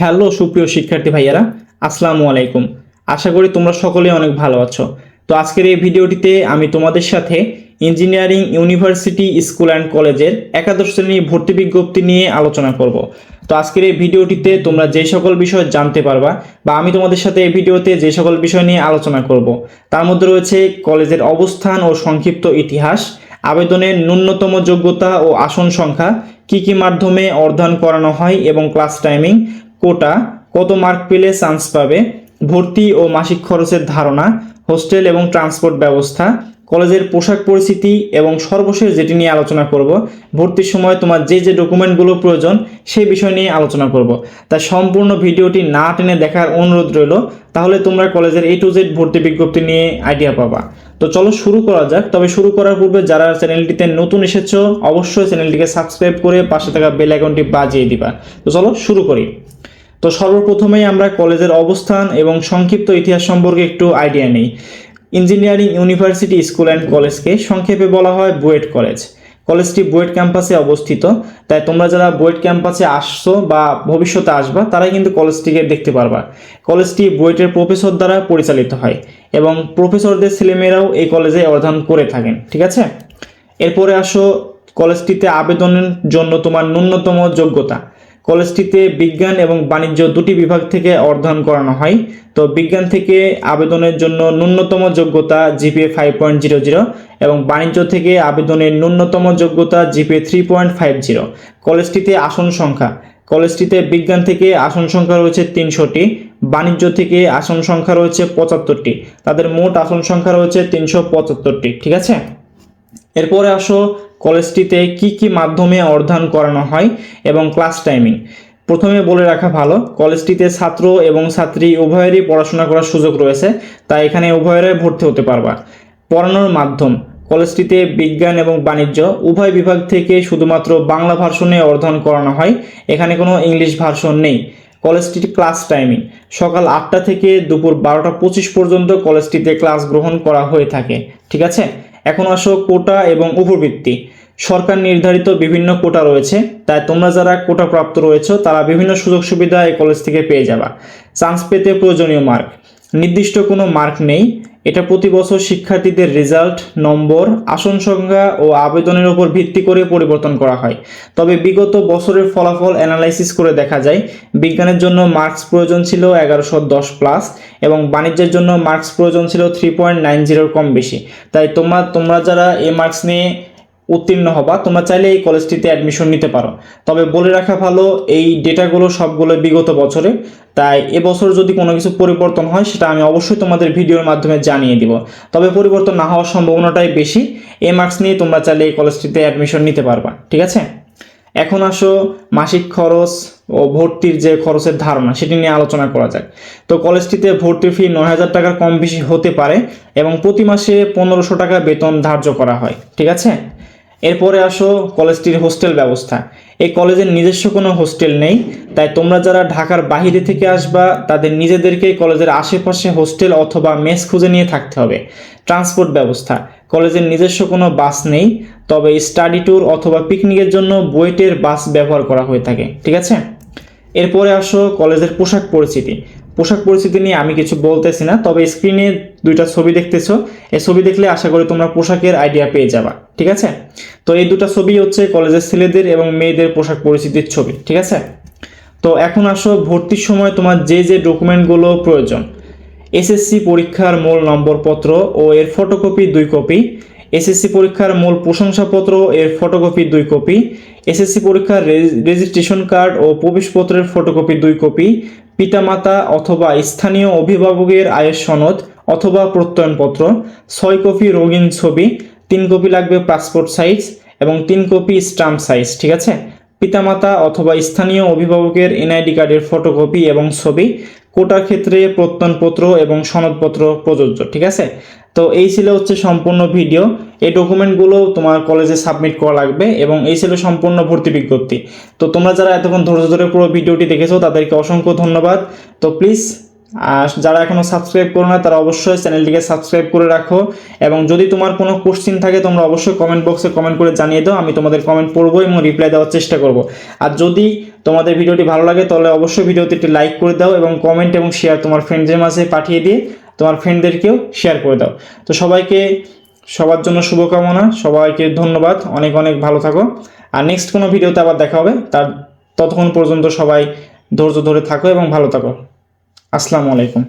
Hello, সুপ্রিয় শিক্ষার্থী ভাইয়ারা, আসসালামু আলাইকুম। আশা করি তোমরা সকলে অনেক ভালো আছো। তো আজকের এই ভিডিওটিতে আমি তোমাদের সাথে ইঞ্জিনিয়ারিং ইউনিভার্সিটি স্কুল অ্যান্ড কলেজের একাদশ শ্রেণির ভর্তি বিজ্ঞপ্তি নিয়ে আলোচনা করব। তো আজকের এই ভিডিওটিতে তোমরা যে সকল বিষয় জানতে পারবা বা আমি তোমাদের সাথে এই ভিডিওতে যে সকল বিষয় নিয়ে আলোচনা করব, তার মধ্যে রয়েছে কলেজের অবস্থান ও সংক্ষিপ্ত ইতিহাস, আবেদনের ন্যূনতম যোগ্যতা ও আসন সংখ্যা, কি কি মাধ্যমে অধ্যয়ন করানো হয় এবং ক্লাস টাইমিং কোটা, কত মার্ক পেলে চান্স পাবে, ভর্তি ও মাসিক খরচের ধারণা, হোস্টেল এবং ট্রান্সপোর্ট ব্যবস্থা, কলেজের পোশাক পরিস্থিতি এবং সর্বশেষ যেটি নিয়ে আলোচনা করব, ভর্তির সময় তোমার যে যে ডকুমেন্টগুলো প্রয়োজন সেই বিষয় নিয়ে আলোচনা করব। তাই সম্পূর্ণ ভিডিওটি না টেনে দেখার অনুরোধ রইল, তাহলে তোমরা কলেজের এ টু জেড ভর্তি বিজ্ঞপ্তি নিয়ে আইডিয়া পাবা। তো চলো শুরু করা যাক, তবে শুরু করার পূর্বে যারা চ্যানেলটিতে নতুন এসেছ, অবশ্যই চ্যানেলটিকে সাবস্ক্রাইব করে পাশে থাকা বেল আইকনটি বাজিয়ে দিবা। তো চলো শুরু করি। তো সর্বপ্রথমেই আমরা কলেজের অবস্থান এবং সংক্ষিপ্ত ইতিহাস সম্পর্কে একটু আইডিয়া নেই। ইঞ্জিনিয়ারিং ইউনিভার্সিটি স্কুল অ্যান্ড কলেজকে সংক্ষেপে বলা হয় বুয়েট কলেজ। কলেজটি বুয়েট ক্যাম্পাসে অবস্থিত। তাই তোমরা যারা বুয়েট ক্যাম্পাসে আসছো বা ভবিষ্যতে আসবা, তারাই কিন্তু কলেজটিকে দেখতে পারবা। কলেজটি বুয়েটের প্রফেসর দ্বারা পরিচালিত হয় এবং প্রফেসরদের ছেলেমেয়েরাও এই কলেজে অধ্যয়ন করে থাকেন, ঠিক আছে? এরপরে আসো কলেজটিতে আবেদনের জন্য তোমার ন্যূনতম যোগ্যতা। কলেজটিতে বিজ্ঞান এবং বাণিজ্য দুটি বিভাগ থেকে অধ্যয়ন করানো হয়। তো বিজ্ঞান থেকে আবেদনের জন্য ন্যূনতম যোগ্যতা GPA five point zero zero এবং বাণিজ্য থেকে আবেদনের ন্যূনতম যোগ্যতা GPA three point five zero কলেজটিতে আসন সংখ্যা। কলেজটিতে বিজ্ঞান থেকে আসন সংখ্যা রয়েছে তিনশোটি, বাণিজ্য থেকে আসন সংখ্যা রয়েছে পঁচাত্তরটি। তাদের মোট আসন সংখ্যা রয়েছে তিনশো পঁচাত্তরটি, ঠিক আছে? এরপরে আসো কলেজটিতে কি কি মাধ্যমে অধ্যয়ন করানো হয় এবং ক্লাস টাইমিং? প্রথমে বলে রাখা ভালো, কলেজটিতে ছাত্র এবং ছাত্রী উভয়েরই পড়াশোনা করার সুযোগ রয়েছে, তাই এখানে উভয়েরাই ভর্তি হতে পারবা। পড়ানোর মাধ্যম, কলেজটিতে বিজ্ঞান এবং বাণিজ্য উভয় বিভাগ থেকে শুধুমাত্র বাংলা ভার্সনে অধ্যয়ন করানো হয়, এখানে কোনো ইংলিশ ভার্সন নেই। কলেজটির ক্লাস টাইমিং, সকাল আটটা থেকে দুপুর বারোটা পঁচিশ পর্যন্ত কলেজটিতে ক্লাস গ্রহণ করা হয়ে থাকে, ঠিক আছে? এখন আসো কোটা এবং উপবৃত্তি সরকার নির্ধারিত বিভিন্ন কোটা রয়েছে, তাই তোমরা যারা কোটা প্রাপ্ত রয়েছে, তারা বিভিন্ন সুযোগ সুবিধা এই কলেজ থেকে পেয়ে যাবা। চান্স পেতে প্রয়োজনীয় মার্ক নির্দিষ্ট কোনো মার্ক নেই। এটা প্রতি বছর শিক্ষার্থীদের রেজাল্ট, নম্বর, আসন সংখ্যা ও আবেদনের উপর ভিত্তি করে পরিবর্তন করা হয়। তবে বিগত বছরের ফলাফল অ্যানালাইসিস করে দেখা যায়, বিজ্ঞানের জন্য মার্কস প্রয়োজন ছিল এগারোশো দশ প্লাস এবং বাণিজ্যের জন্য মার্কস প্রয়োজন ছিল থ্রি পয়েন্ট নাইন জিরোর কম বেশি। তাই তোমরা তোমরা যারা এ মার্কস নিয়ে উত্তীর্ণ হবা, তোমরা চাইলে এই কলেজটিতে অ্যাডমিশন নিতে পারো। তবে বলে রাখা ভালো, এই ডেটাগুলো সবগুলো বিগত বছরে, তাই এবছর যদি কোনো কিছু পরিবর্তন হয়, সেটা আমি অবশ্যই তোমাদের ভিডিওর মাধ্যমে জানিয়ে দিব। তবে পরিবর্তন না হওয়ার সম্ভাবনাটাই বেশি, এ মার্কস নিয়ে তোমরা চাইলে এই কলেজটিতে অ্যাডমিশন নিতে পারবা, ঠিক আছে? এখন আসো, মাসিক খরচ ও ভর্তির যে খরচের ধারণা, সেটি নিয়ে আলোচনা করা যাক। তো কলেজটিতে ভর্তির ফি নয় হাজার টাকার কম বেশি হতে পারে এবং প্রতি মাসে পনেরোশো টাকা বেতন ধার্য করা হয়, ঠিক আছে? এরপরে আসো কলেজটির হোস্টেল ব্যবস্থা। এই কলেজের নিজস্ব কোনো হোস্টেল নেই, তাই তোমরা যারা ঢাকার বাহিরে থেকে আসবা, তাদের নিজেদেরকে কলেজের আশেপাশে হোস্টেল অথবা মেস খুঁজে নিয়ে থাকতে হবে। ট্রান্সপোর্ট ব্যবস্থা। কলেজের নিজস্ব কোনো বাস নেই, তবে স্টাডি ট্যুর অথবা পিকনিকের জন্য বুয়েটের বাস ব্যবহার করা হয়ে থাকে, ঠিক আছে? এরপরে আসো কলেজের পোশাক পরিচিতি। পোশাক পরিস্থিতি নিয়ে আমি কিছু বলতেছি না, তবে স্ক্রিনে দুইটা ছবি দেখতেছো। এই ছবি দেখলে আশা করি তোমরা পোশাকের আইডিয়া পেয়ে যাবা, ঠিক আছে? তো এই দুটো ছবি হচ্ছে কলেজের ছেলেদের এবং মেয়েদের পোশাক পরিস্থিতির ছবি, ঠিক আছে? তো এখন আসো, ভর্তির সময় তোমার যে যে ডকুমেন্টগুলো প্রয়োজন। এসএসসি পরীক্ষার মূল নম্বরপত্র ও এর ফটোকপি দুই কপি এসএসসি পরীক্ষার মূল প্রশংসাপত্র, এর ফটোকপি দুই কপি এসএসসি পরীক্ষার রেজিস্ট্রেশন কার্ড ও প্রবেশপত্রের ফটোকপি দুই কপি পিতামাতা অথবা স্থানীয় অভিভাবকের আয়ের সনদ অথবা প্রত্যয়নপত্র, ছয় কপি রঙিন ছবি, তিন কপি লাগবে পাসপোর্ট সাইজ এবং তিন কপি স্টাম্প সাইজ ঠিক আছে? পিতামাতা অথবা স্থানীয় অভিভাবকের এনআইডি কার্ডের ফটোকপি এবং ছবি, কোটার ক্ষেত্রে প্রত্যয়নপত্র এবং সনদপত্র প্রযোজ্য, ঠিক আছে? তো এই ছিল হচ্ছে সম্পূর্ণ ভিডিও এই ডকুমেন্টগুলো তোমার কলেজে সাবমিট করা লাগবে এবং এই ছিল সম্পূর্ণ ভর্তি বিজ্ঞপ্তি। তো তোমরা যারা এতক্ষণ ধৈর্য ধরে পুরো ভিডিওটি দেখেছ, তাদেরকে অসংখ্য ধন্যবাদ। তো প্লিজ আর যারা এখনও সাবস্ক্রাইব করো না, তারা অবশ্যই চ্যানেলটিকে সাবস্ক্রাইব করে রাখো এবং যদি তোমার কোনো কোশ্চিন থাকে, তোমরা অবশ্যই কমেন্ট বক্সে কমেন্ট করে জানিয়ে দাও, আমি তোমাদের কমেন্ট পড়ব এবং রিপ্লাই দেওয়ার চেষ্টা করব। আর যদি তোমাদের ভিডিওটি ভালো লাগে, তাহলে অবশ্যই ভিডিওতে একটি লাইক করে দাও এবং কমেন্ট এবং শেয়ার তোমার ফ্রেন্ডদের মাঝে পাঠিয়ে দিয়ে তোমার ফ্রেন্ডদেরকেও শেয়ার করে দাও। তো সবাইকে সবার জন্য শুভকামনা, সবাইকে ধন্যবাদ, অনেক অনেক ভালো থাকো। আর নেক্সট কোনো ভিডিওতে আবার দেখা হবে, তার ততক্ষণ পর্যন্ত সবাই ধৈর্য ধরে থাকো এবং ভালো থাকো। আসসালামু আলাইকুম।